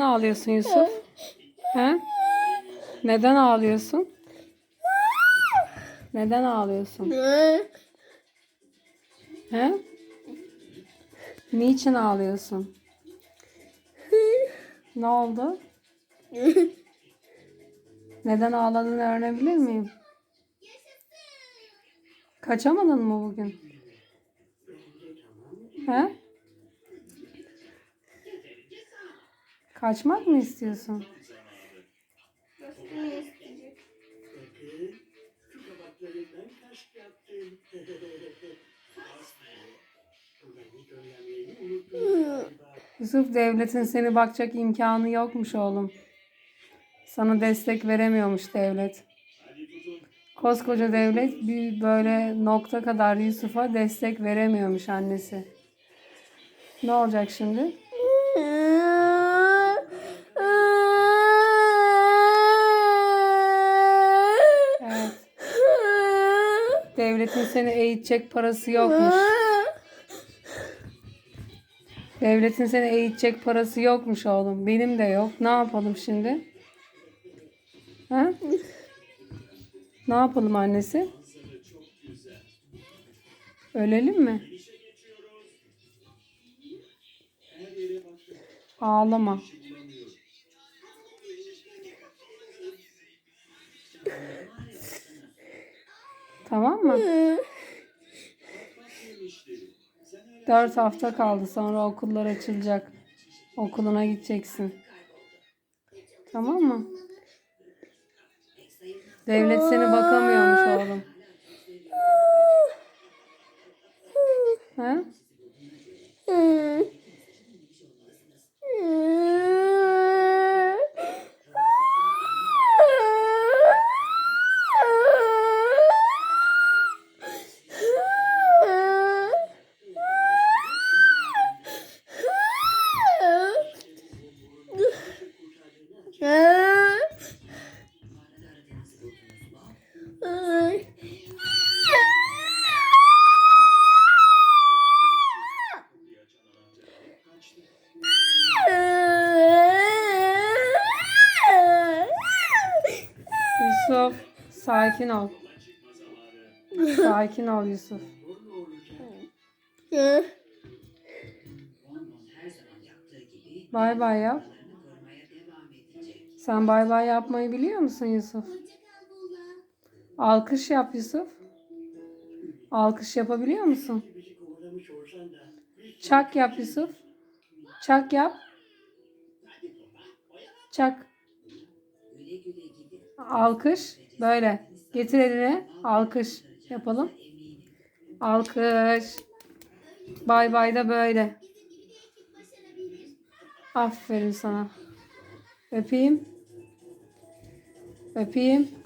ağlıyorsun Yusuf? He? Neden ağlıyorsun? Neden ağlıyorsun? He? Niçin ağlıyorsun? Ne oldu? Neden ağladığını öğrenebilir miyim? Kaçamadın mı bugün? He? Kaçmak mı istiyorsun? Yusuf devletin seni bakacak imkanı yokmuş oğlum. Sana destek veremiyormuş devlet. Koskoca devlet bir böyle nokta kadar Yusuf'a destek veremiyormuş annesi. Ne olacak şimdi? Devletin seni eğitecek parası yokmuş. Devletin seni eğitecek parası yokmuş oğlum. Benim de yok. Ne yapalım şimdi? Ha? Ne yapalım annesi? Ölelim mi? Ağlama. Tamam mı? Dört hafta kaldı sonra okullar açılacak. Okuluna gideceksin. Tamam mı? Devlet seni bakamıyormuş oğlum. Ha? Yusuf, sakin ol. Sakin ol Yusuf. Bay bay yap. Sen bay bay yapmayı biliyor musun Yusuf? Alkış yap Yusuf. Alkış yapabiliyor musun? Çak yap Yusuf. Çak yap. Çak. Alkış. Böyle. Getir eline. Alkış. Yapalım. Alkış. Bay bay da böyle. Aferin sana. Öpeyim. Öpeyim.